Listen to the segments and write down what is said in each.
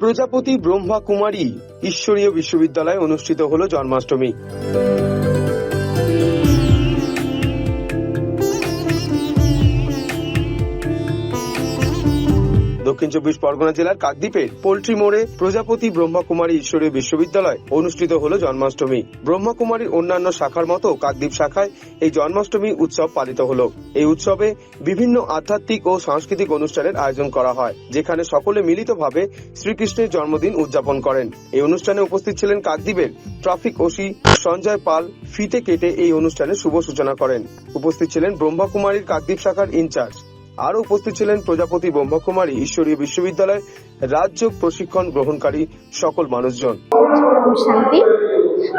প্রজাপতি ব্রহ্মা কুমারী ঈশ্বরীয় বিশ্ববিদ্যালয়ে অনুষ্ঠিত হল জন্মাষ্টমী। দক্ষিণ চব্বিশ পরগনা জেলার কাকদ্বীপের পোল্ট্রি মোড়ে প্রজাপতি ব্রহ্মকুমারী ঈশ্বরীয় বিশ্ববিদ্যালয় অনুষ্ঠিত হল জন্মাষ্টমী। ব্রহ্মকুমারীর অন্যান্য শাখার মতো কাকদ্বীপ শাখায় এই জন্মাষ্টমী উৎসব পালিত হল। এই উৎসবে বিভিন্ন আধ্যাত্মিক ও সাংস্কৃতিক অনুষ্ঠানের আয়োজন করা হয়, যেখানে সকলে মিলিতভাবে শ্রীকৃষ্ণের জন্মদিন উদযাপন করেন। এই অনুষ্ঠানে উপস্থিত ছিলেন কাকদ্বীপের ট্রাফিক ওসি সঞ্জয় পাল। ফিতে কেটে এই অনুষ্ঠানের শুভ সূচনা করেন। উপস্থিত ছিলেন ব্রহ্মকুমারীর কাকদ্বীপ শাখার ইনচার্জ। আরও উপস্থিত ছিলেন প্রজাপতি ব্রহ্মকুমারী ঈশ্বরীয় বিশ্ববিদ্যালয়ের রাজ্য প্রশিক্ষণ গ্রহণকারী সকল মানুষজন। শান্তি।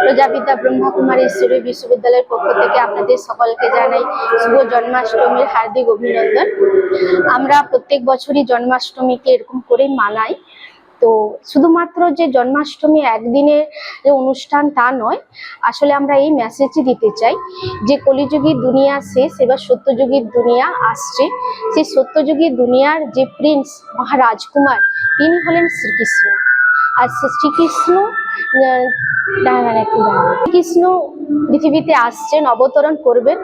প্রজাপিতা ব্রহ্মকুমারী ঈশ্বরী বিশ্ববিদ্যালয়ের পক্ষ থেকে আপনাদের সকলকে জানাই শুভ জন্মাষ্টমীর হার্দিক অভিনন্দন। আমরা প্রত্যেক বছরই জন্মাষ্টমীকে এরকম করে মানাই। তো শুধুমাত্র যে জন্মাষ্টমী একদিনের যে অনুষ্ঠান তা নয় আসলে আমরা এই মেসেজই দিতে চাই যে কলিযুগী দুনিয়া শেষ এবার সত্যযুগীর দুনিয়া আসছে। সেই সত্যযুগী দুনিয়ার যে প্রিন্স মহারাজকুমার তিনি হলেন শ্রীকৃষ্ণ। আর শ্রীকৃষ্ণ আহ, পৃথিবীতে আসছেন, অবতরণ করবেন।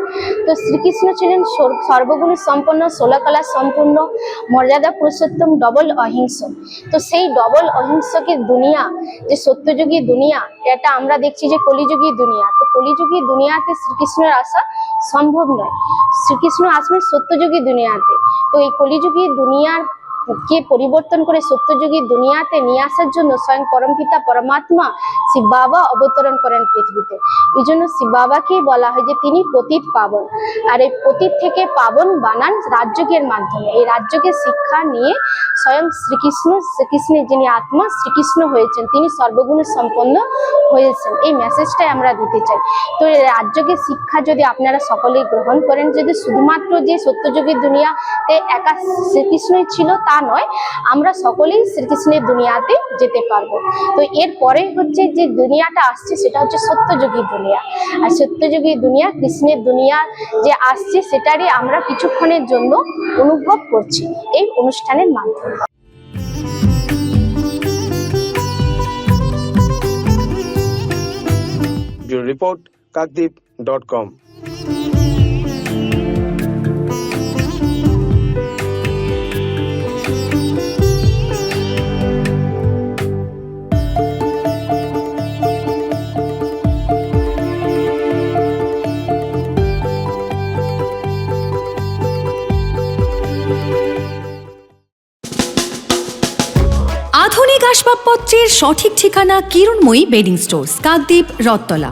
তো শ্রীকৃষ্ণ ছিলেন সর- সর্বগুণ সম্পন্ন, ষোলকলা সম্পূর্ণ, মর্যাদা পুরুষোত্তম ডবল অহিংস তো সেই ডবল অহিংসকে দুনিয়া, যে সত্যযুগী দুনিয়া, এটা আমরা দেখছি যে কলিযুগী দুনিয়া। তো কলিযুগী দুনিয়াতে শ্রীকৃষ্ণের আসা সম্ভব নয়। শ্রীকৃষ্ণ আসবেন সত্যযুগী দুনিয়াতে। তো এই কলিযুগী দুনিয়ার কে পরিবর্তন করে সত্যযুগী দুনিয়াতে নিয়ে আসার জন্য স্বয়ং পরমপিতা, পরমাত্মা শিব বাবা অবতরণ করেন পৃথিবীতে। এই জন্য শিব বাবাকেই বলা হয় যে তিনি পতিত পাবন। আর এই পতিত থেকে পাবন বানান রাজ্যকের মাধ্যমে। এই রাজ্যকে শিক্ষা নিয়ে স্বয়ং শ্রীকৃষ্ণ, শ্রীকৃষ্ণের যিনি আত্মা, শ্রীকৃষ্ণ হয়েছেন। তিনি সর্বগুণ সম্পন্ন হয়েছেন। এই মেসেজটাই আমরা দিতে চাই। তো রাজ্যকে শিক্ষা যদি আপনারা সকলেই গ্রহণ করেন, যদি শুধুমাত্র যে সত্যযুগের দুনিয়াতে একা শ্রীকৃষ্ণই ছিল তা নয়, আমরা সকলেই শ্রীকৃষ্ণের দুনিয়াতে যেতে পারব। তো এরপরে হচ্ছে যে দুনিয়াটা আসছে, সেটা হচ্ছে সত্যযুগী দুনিয়া। আর সত্যযুগী দুনিয়া, কৃষ্ণের দুনিয়া যে আসছে, সেটারই আমরা কিছুক্ষণের জন্য অনুভব করছি এই অনুষ্ঠানের মাধ্যমে। রিপোর্ট কাকদ্বীপ ডট কম আধুনিক আসবাবপত্রের সঠিক ঠিকানা কিরণময়ী বেডিং স্টোর্স কাকদ্বীপ রত্তলা